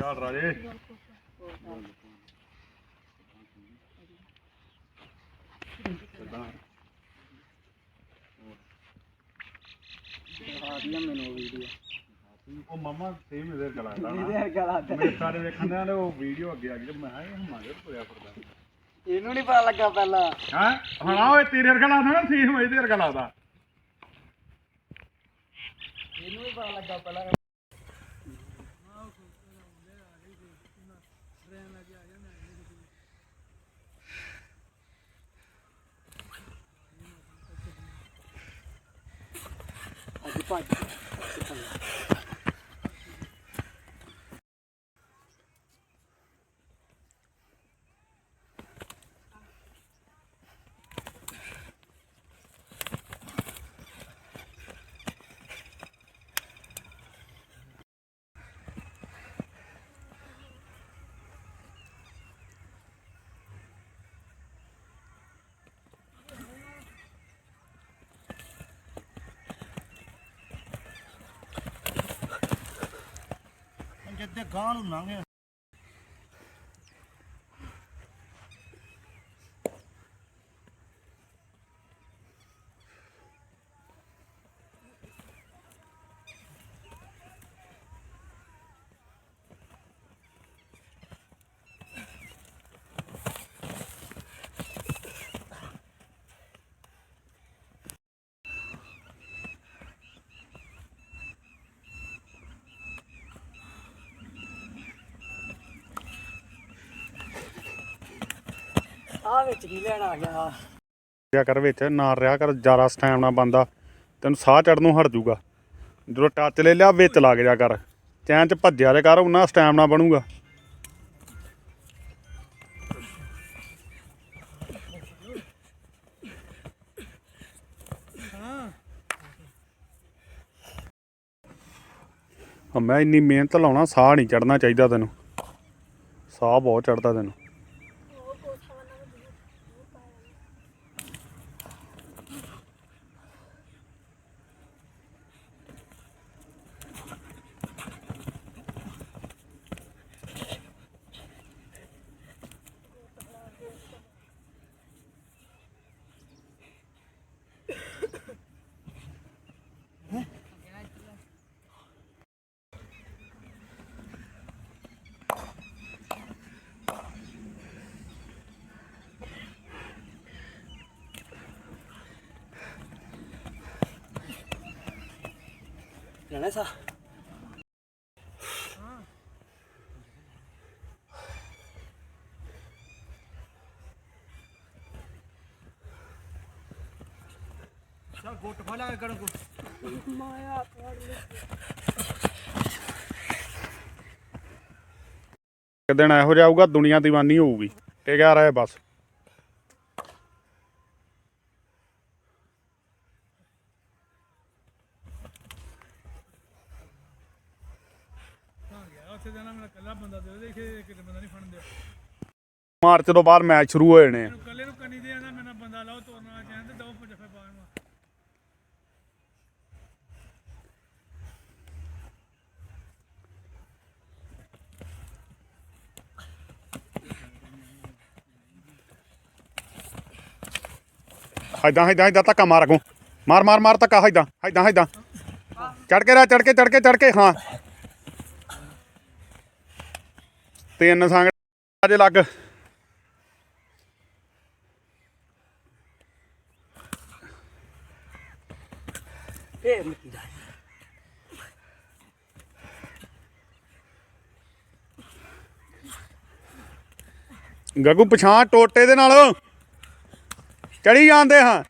ਕੀ ਹਾਲ ਰਾਜੇ। ਉਹ ਮਮਾ ਸੇਮ ਇਧਰ ਨਾ। ਗਲਾ ਤੇ ਮੇਰੇ ਸਾਰੇ ਵੇਖਣ ਦੇ ਨੇ ਉਹ ਵੀਡੀਓ ਅੱਗੇ ਆ ਗਈ ਤੇ ਮੈਂ ਕਿਹਾ ਇਹ ਹਮਾਰੇ ਤੁਰਿਆ ਫਿਰਦਾ। ਇਹਨੂੰ ਨਹੀਂ ਪਤਾ ਲੱਗਾ ਪਹਿਲਾਂ। ਹਾਂ? ਹਾਂ ਓਏ ਤੇਰੇ ਵਰਗਾ ਲੱਗਦਾ ਨਾ ਸੇਮ ਇਹਦੇ ਵਰਗਾ ਲੱਗਦਾ। ਇਹਨੂੰ ਵੀ ਪਤਾ ਲੱਗਾ ਪਹਿਲਾਂ। ਅੱਜ ਭੱਜ ਗਾਂ ਨੂੰ ਲੰਘੇ ਆ ਵਿੱਚ ਕੀ ਲੈਣ ਆ ਗਿਆ? ਰਿਆ ਕਰ ਵਿੱਚ ਨਾ ਰਿਆ ਕਰ, ਜ਼ਿਆਦਾ ਸਟੈਮਨਾ ਬੰਦਾ ਤੈਨੂੰ ਸਾਹ ਚੜਨ ਨੂੰ ਹਟ ਜਾਊਗਾ। ਜਦੋਂ ਟੱਚ ਲੈ ਲਿਆ, ਵਿੱਚ ਲੱਗ ਜਾ ਕਰ। ਚੈਨ ਚ ਭੱਜਿਆ ਤੇ ਕਰ ਉਹਨਾਂ ਸਟੈਮਨਾ ਬਣੂਗਾ। ਹਾਂ। ਮੈਂ ਇੰਨੀ ਮਿਹਨਤ ਲਾਉਣਾ, ਸਾਹ ਨਹੀਂ ਚੜਨਾ ਚਾਹੀਦਾ ਤੈਨੂੰ। ਸਾਹ ਬਹੁਤ ਚੜਦਾ ਤੈਨੂੰ। ਲੈਣਾ ਸਾ ਚਲ ਗੁੱਟ ਫੜਾ ਕੇ ਕਰਨ ਕੋ ਇੱਕ ਦਿਨ ਇਹੋ ਜਿਹਾ ਆਊਗਾ, ਦੁਨੀਆ دیਵਾਨੀ ਹੋਊਗੀ। ਟਿਕਿਆ ਰਹੇ ਬਸ ਉੱਥੇ ਜਾਣਾ ਮੇਰਾ ਕੱਲਾ ਬੰਦਾ ਦੇ ਦੇਖੇ ਕਿਤੇ ਬੰਦਾ ਨਹੀਂ ਫੜਨ ਦਿਆ ਮਾਰਚ ਤੋਂ ਬਾਅਦ ਮੈਚ ਸ਼ੁਰੂ ਹੋ ਜਾਣੇ ਆ। ਕੱਲੇ ਨੂੰ ਕੰਨੀ ਦੇ ਆਂਦਾ ਮੇਰਾ ਬੰਦਾ ਲਾਓ ਤੋਰਨਾ ਚਾਹੁੰਦੇ ਦੋ ਜਫੇ ਪਾਣ ਮਾ ਹਾਈਦਾਂ ਹਾਈਦਾਂ ਹਾਈਦਾਂ ਧੱਕਾ ਮਾਰ ਅਗੋਂ। ਮਾਰ ਮਾਰ ਮਾਰ ਧੱਕਾ ਹਾਈਦਾਂ ਹਾਈਦਾਂ ਹਾਈਦਾਂ। ਚੜ ਕੇ ਰਹਿ ਚੜ ਕੇ ਚੜ ਕੇ ਚੜ ਕੇ ਹਾਂ। ਤਿੰਨ ਸੰਗ ਅਜੇ ਲੱਗ। ਫੇਰ ਮਿੱਟੀ ਦਾ। ਗੱਗੂ ਪਛਾਣ ਟੋਟੇ ਦੇ ਨਾਲ। ਚੜੀ ਜਾਂਦੇ ਹਾਂ।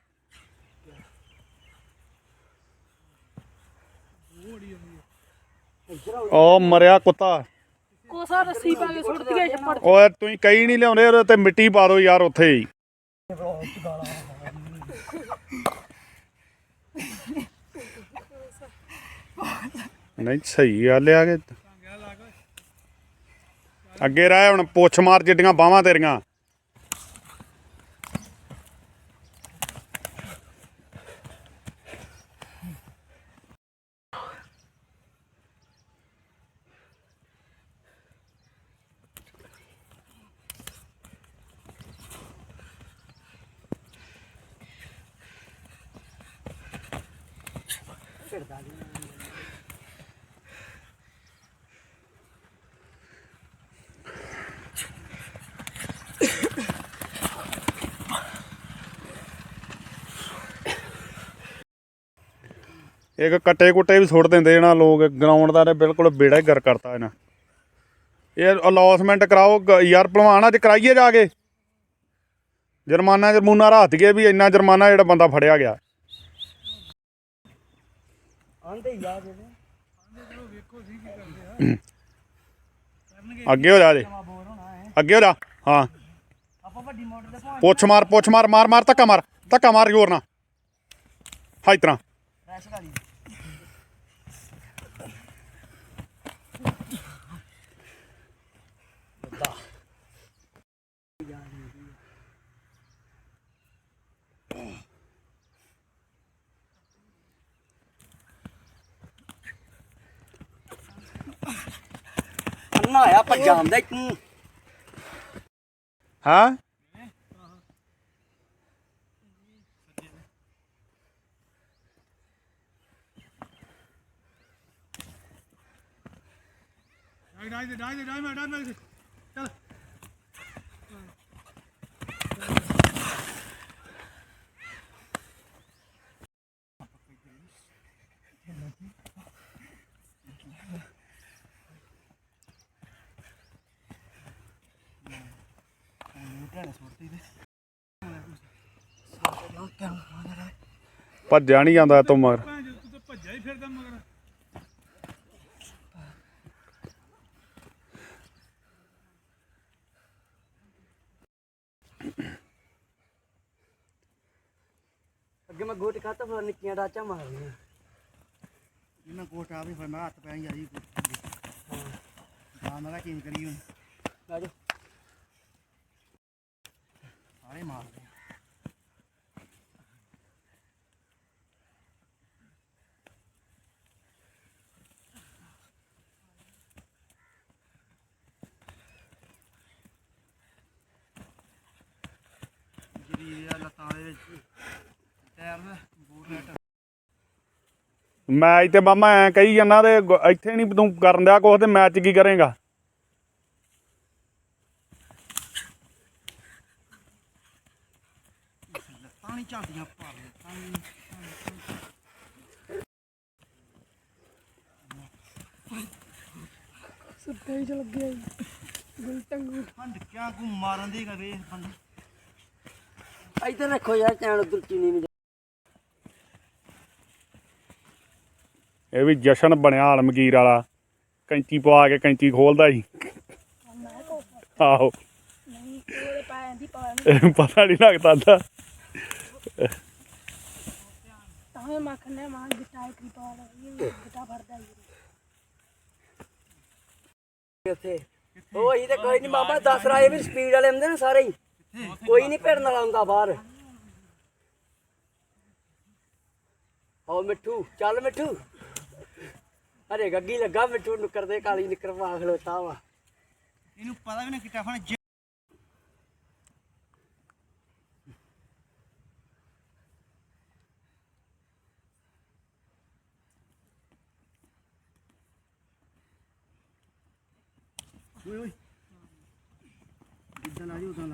ਉਹ ਮਰਿਆ ਕੁੱਤਾ। ਕੋਸਾ ਰੱਸੀ ਪਾ ਕੇ ਸੁੱਟ ਦਈਏ ਛੱਪੜ। ਓਏ ਤੁਸੀਂ ਕਈ ਨਹੀਂ ਲਿਆਉਂਦੇ ਉਹਦੇ ਤੇ ਮਿੱਟੀ ਪਾ ਦਿਓ ਯਾਰ ਉੱਥੇ ਹੀ। ਨਹੀਂ ਸਹੀ ਗੱਲ ਆ ਕਿ ਅੱਗੇ ਰਹਿ ਹੁਣ ਪੁੱਛ ਮਾਰ ਜਿੱਡੀਆਂ ਬਾਹਾਂ ਤੇਰੀਆਂ verdade. ਇੱਕ ਕੱਟੇ ਕੁੱਟੇ ਵੀ ਸੁੱਟ ਦਿੰਦੇ ਇਹਨਾਂ ਲੋਕ ਗਰਾਊਂਡ ਦਾ ਬਿਲਕੁਲ ਬੇੜਾ ਹੀ ਗਰ ਕਰਤਾ ਇਹਨਾਂ। ਇਹ ਅਲੌਸਮੈਂਟ ਕਰਾਓ ਯਾਰ ਭਲਵਾਨ ਅੱਜ ਕਰਾਈਏ ਜਾ ਕੇ। ਜੁਰਮਾਨਾ ਜਰਮੂਨਾ ਰਾਤ ਗਏ ਵੀ ਇੰਨਾ ਜੁਰਮਾਨਾ ਜਿਹੜਾ ਬੰਦਾ ਫੜਿਆ ਗਿਆ। ਆਂਦੇ ਅੱਗੇ ਹੋ ਜਾ ਹੈ ਅੱਗੇ ਹੋ ਜਾ ਹਾਂ। ਆਪਾਂ ਵੱਡੀ ਮੋਟਰ ਦੇ ਭਾਂ ਪੁੱਛ ਮਾਰ ਪੁੱਛ ਮਾਰ ਮਾਰ ਮਾਰ ਧੱਕਾ ਮਾਰ ਧੱਕਾ ਮਾਰ ਜ਼ੋਰ ਨਾਲ। ਹਾਂ ਇਸ ਤਰ੍ਹਾਂ। ਰੈਸ਼ ਗਾਲੀ ਅੰਨਾ ਆ ਪੰਜਾਬ ਦਾ ਤੂੰ ਹਾਂ ਡਾਈ ਦੇ ਡਾਈ ਦੇ ਡਾਈ ਮੈਂ ਡਾਈ ਮੈਂ ਚੱਲ ਭੱਜਿਆ ਨਹੀਂ ਜਾਂਦਾ ਤੋਂ ਮਗਰ। ਤੂੰ ਤਾਂ ਭੱਜਿਆ ਹੀ ਫਿਰਦਾ ਮਗਰ ਅੱਗੇ ਮੈਂ ਗੋਟ ਖਾਤਾ ਫਿਰ ਨਿੱਕੀਆਂ ਡਾਚਾਂ ਮਾਰਨੀਆਂ ਇਹਨਾਂ ਕੋਟ ਆ ਵੀ ਫਿਰ ਮੈਂ ਹੱਥ ਪੈਣ ਜਾਈ ਹਾਂ। ਮੈਂ ਚੇਂਜ ਕਰੀ ਹੁਣ? ਆ ਜਾ ਸਾਰੇ ਮਾਰਦੇ ਜਿਹੜੀ ਇਹ ਲੱਤਾਂ ਦੇ ਵਿੱਚ, ਟਾਇਰ ਦਾ ਬੂਟ ਨੈਟ। ਮੈਚ ਤੇ ਮਾਮਾ ਐ ਕਹੀ ਜਾਂਦਾ ਤੇ ਗ- ਇੱਥੇ ਨਹੀਂ ਤੂੰ ਕਰਨ ਦਿਆ ਕੁਛ ਤੇ ਮੈਚ 'ਚ ਕੀ ਕਰੇਗਾ? ਝਾਂਦੀਆਂ ਭਾਰ ਲੱਤਾਂ ਨੀ ਸੁੱਤੇ ਚ ਲੱਗਿਆ ਗੁਲਟੰਗੂ ਫੰਡ ਕਿਆ ਕੋ ਮਾਰਨ ਦੀ ਕਰੇ ਬੰਦੇ ਇੱਧਰ ਰੱਖੋ ਯਾਰ ਚੈਨ ਉਧਰ ਚੀਨੀ ਨਹੀਂ ਇਹ ਵੀ ਜਸ਼ਨ ਬਣਿਆ ਆਲਮਗੀਰ ਵਾਲਾ। ਕੈਂਚੀ ਪਵਾ ਕੇ ਕੈਂਚੀ ਖੋਲਦਾ ਸੀ। ਆਹੋ। ਨਹੀਂ ਉਹਦੇ ਪੈਣ ਦੀ ਪਾਣ ਪਤਾ ਨਹੀਂ ਲੱਗਦਾ ਦਾ ਤਾਂ ਮੈਂ ਮੱਖਣੇ ਮਾਂ ਗਿਟਾ ਇੱਕ ਪਾ ਲਾ ਇਹ ਗਿਟਾ ਫੜਦਾ ਹੀ ਉੱਥੇ ਉਹ ਹੀ ਤੇ ਕੋਈ ਨਹੀਂ ਮਾਮਾ ਦੱਸ ਰਾਏ ਵੀ ਸਪੀਡ ਵਾਲੇ ਹੁੰਦੇ ਨੇ ਸਾਰੇ ਹੀ। ਕੋਈ ਨਹੀਂ ਭਿੜਨ ਵਾਲਾ ਹੁੰਦਾ ਬਾਹਰ। ਆਓ ਮਿੱਠੂ ਚੱਲ ਮਿੱਠੂ। ਅਰੇ ਗੱਗੀ ਲੱਗਾ ਮਿੱਠੂ ਨੁੱਕਰ ਦੇ ਕਾਲੀ ਨਿੱਕਰ ਪਾ ਖਲੋਤਾ ਵਾ। ਇਹਨੂੰ ਪਤਾ ਵੀ ਨਾ ਕਿੱਟਾ ਫਣ ਓਏ ਓਏ ਜਿੱਦਾਂ ਲਾ ਜੀ ਉਦਾਂ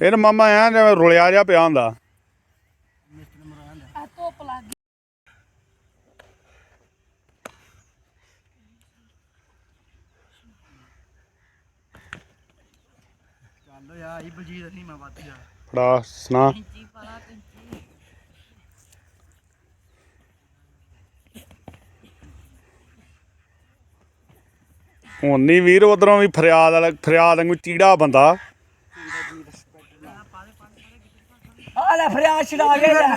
ਲਾ ਕਹਾਂ ਗਏ ਇਹ ਮਾਮਾ ਐ ਜਿਵੇਂ ਰੁਲਿਆ ਜਿਹਾ ਪਿਆ ਹੁੰਦਾ। ਆ ਧੁੱਪ ਲੱਗ ਗਈ ਚੱਲ ਯਾ ਇਹ ਬਲਜੀਤ ਨਹੀਂ ਮੈਂ ਵੱਧ ਜਾ ਫੜਾ ਸੁਣਾ। ਹੁਣ ਨਹੀਂ ਵੀਰ ਉਧਰੋਂ ਵੀ ਫਰਿਆਦ ਵਾਲਾ ਫਰਿਆਦ ਵਾਂਗੂ ਚੀੜਾ ਬੰਦਾ। ਆ ਲੈ ਫਰਿਆਦ ਛਡਾ ਕੇ ਲੈ।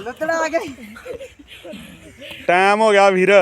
ਲੱਤੜਾ ਆ ਗਈ ਟਾਈਮ ਹੋ ਗਿਆ ਵੀਰ।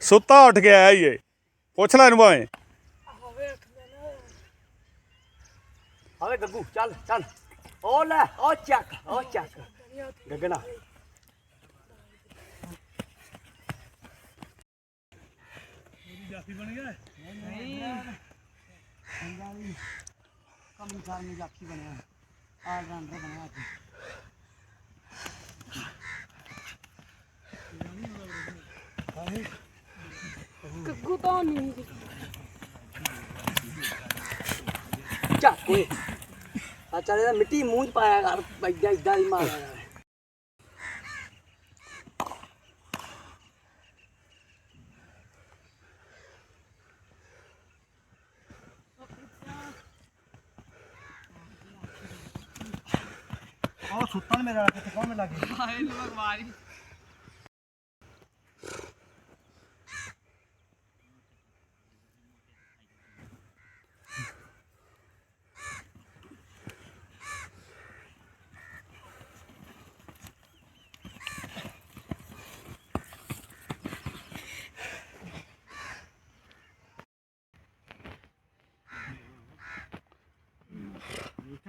ਸੁੱਤਾ ਉੱਠ ਕੇ ਆਇਆ ਈ ਏ। ਪੁੱਛ ਲੈ ਇਹਨੂੰ ਭਾਵੇਂ। ਆਵੇ ਗੱਗੂ, ਚੱਲ ਚੱਲ। ਉਹ ਲੈ, ਉਹ ਚੱਕ ਉਹ ਚੱਕ। ਗਗਨਾ ਜਾਫੀ ਬਣ ਗਿਆ ਕੰਮ ਸਾਰ ਨੂੰ ਜਾਖੀ ਬਣਿਆ ਆਲ ਰਾਉਂਡਰ ਬਣਿਆ ਅੱਜ ਗੱਗੂ ਤਾਂ ਨਹੀਂ ਚੱਕ ਓਏ ਆ ਚੱਲ ਇਹਦਾ ਮਿੱਟੀ ਮੂੰਹ ਚ ਪਾਇਆ ਕਰ ਇਦਾਂ ਇਦਾਂ ਦੀ ਮਾਰਿਆ ਕਰ ਉਹ ਸੁੱਤਾ ਨੀ ਮੇਰਾ ਕਿੱਥੇ ਕੌਣ ਲੱਗੇ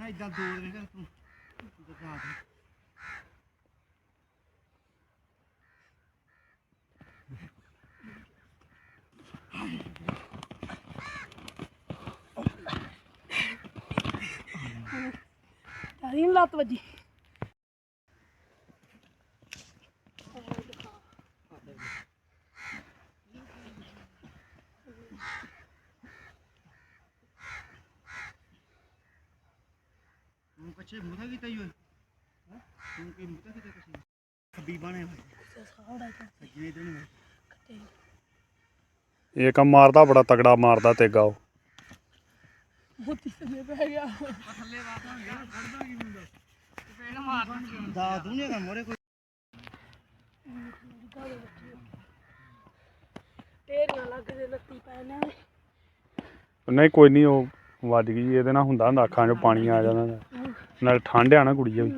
ਵੇਖਣਾ ਇਦਾਂ ਦੌੜ ਵੇਖ ਤੂੰ ਦਿਖਾ ਦੇ ਤਾਰੀ ਲੱਤ ਵੱਜੀ। ਤੂੰ ਕੱਚੇ ਮੂੰਹ ਕੀਤਾ ਹੀ ਹੋਏ ਹੈਂ? ਤੂੰ ਕੀ ਮੂੰਹ ਕੀਤਾ ਕਿਸੇ ਖੱਬੀ ਬਾਣੇ ਹੋਏ। ਸਾੜਾ ਤਾਂ ਸੱਜੇ ਇਧਰ ਨਹੀਂ ਹੋਏ। ਕੱਟੇ ਇਹ ਕੰਮ ਮਾਰਦਾ ਬੜਾ ਤਗੜਾ ਮਾਰਦਾ ਤੇਗਾ ਉਹ। ਮੋਤੀ ਥੱਲੇ ਪੈ ਗਿਆ। ਦਾ ਦੁਨੀਆ ਦਾ ਮੋਰੇ ਕੋਈ ਟੇਰ ਨਾ ਲੱਗ ਜੇ ਲੱਤੀ ਪੈਣਾ ਨਹੀਂ ਕੋਈ ਨਹੀਂ ਉਹ ਵੱਜ ਗਈ ਇਹਦੇ ਨਾਲ ਹੁੰਦਾ ਹੁੰਦਾ ਅੱਖਾਂ 'ਚੋਂ ਪਾਣੀ ਆ ਜਾਂਦਾ। ਨਾਲ ਠੰਡ ਆ ਨਾ ਕੁੜੀ ਵੀ।